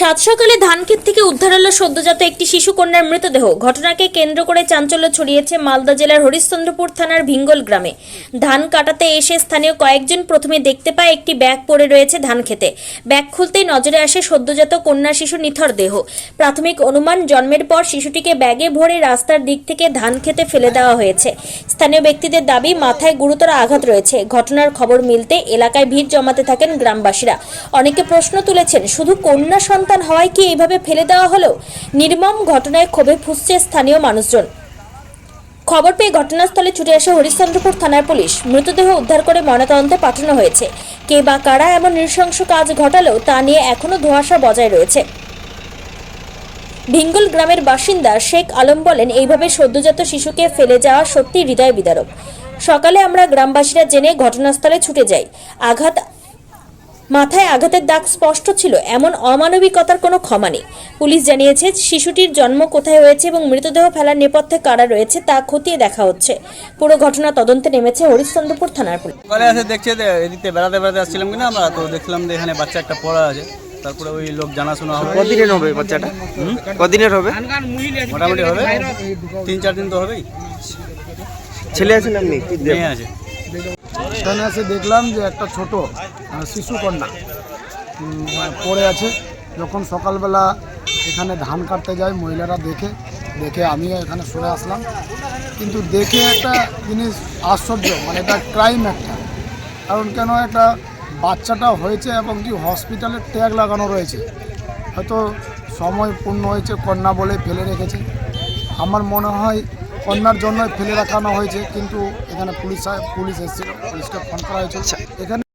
সাত সকালে ধানক্ষেত থেকে উদ্ধার হলো সদ্যজাত একটি শিশু কন্যার মৃতদেহ। ঘটনাকে কেন্দ্র করে চাঞ্চল্য ছড়িয়েছে মালদা জেলার হরিশ্চন্দ্রপুর থানার ভিঙ্গল গ্রামে। ধান কাটাতে এসে স্থানীয় কয়েকজন প্রথমে দেখতে পায় একটি ব্যাগ পড়ে রয়েছে ধান খেতে। ব্যাগ খুলতেই নজরে আসে সদ্যজাত কন্যা শিশু নিথর দেহ। প্রাথমিক অনুমান জন্মের পর শিশুটিকে ব্যাগে ভরে রাস্তার দিক থেকে ধান খেতে ফেলে দেওয়া হয়েছে। স্থানীয় ব্যক্তিদের দাবি, মাথায় গুরুতর আঘাত রয়েছে। ঘটনার খবর মিলতে এলাকায় ভিড় জমাতে থাকেন গ্রামবাসীরা। অনেকে প্রশ্ন তুলেছেন, শুধু কন্যা সন্তান হওয়ায় কি এইভাবে ফেলে দেওয়া হলো? নির্মম ঘটনায় ক্ষোভে ফুসছে স্থানীয় মানুষজন। খবর পেয়ে ঘটনাস্থলে ছুটে আসে হরিশ্চন্দ্রপুর থানার পুলিশ। মৃতদেহ উদ্ধার করে ময়নাতদন্তে পাঠানো হয়েছে। কে বা কারা এমন নৃশংস কাজ ঘটালো তা নিয়ে এখনও ধোঁয়াশা বজায় রয়েছে। ভিঙ্গল গ্রামের বাসিন্দা শেখ আলম বলেন, এইভাবে সদ্যজাত শিশুকে ফেলে যাওয়া সত্যি হৃদয় বিদারক। সকালে আমরা গ্রামবাসীরা জেনে ঘটনাস্থলে ছুটে যাই। আঘাত, মাথায় আঘাতের দাগ স্পষ্ট ছিল, এমন অমানবিকতার কোনো ক্ষমা নেই। পুলিশ জানিয়েছে, শিশুটির জন্ম কোথায় হয়েছে এবং মৃতদেহ ফেলার নেপথ্যে কারা রয়েছে তা খতিয়ে দেখা হচ্ছে। পুরো ঘটনা তদন্তে নেমেছে হরিশ্চন্দ্রপুর থানার পুলিশ। দেখছে বেড়াতে বেড়াতে আসছিলাম কিনা আমরা, তো দেখলাম যে এখানে বাচ্চা একটা পড়া আছে। তারপরে ওই লোক জানাশোনা হবে। কদিনের হবে বাচ্চাটা? কদিনের হবে? মোটামুটি হবে। তিন চার দিন তো হবেই। ছেলে আছে না মেয়ে? আছে। এখানে এসে দেখলাম যে একটা ছোট আহ, শিশু কন্যা উম, পড়ে আছে। যখন সকালবেলা এখানে ধান কাটতে যায় মহিলারা দেখে দেখে আমিও এখানে সরে আসলাম। কিন্তু দেখে একটা জিনিস আশ্চর্য মানে এটা ক্রাইম একটা। কারণ কেন একটা বাচ্চাটা হয়েছে এবং কি হসপিটালে ট্যাগ লাগানো রয়েছে। হয়তো সময় পূর্ণ হয়েছে কন্যা বলে ফেলে রেখেছে। আমার মনে হয় কন্যার জন্য ফেলে রাখানো হয়েছে কিন্তু এখানে পুলিশ পুলিশ এসেছিল পুলিশকে ফোন করা হয়েছে এখানে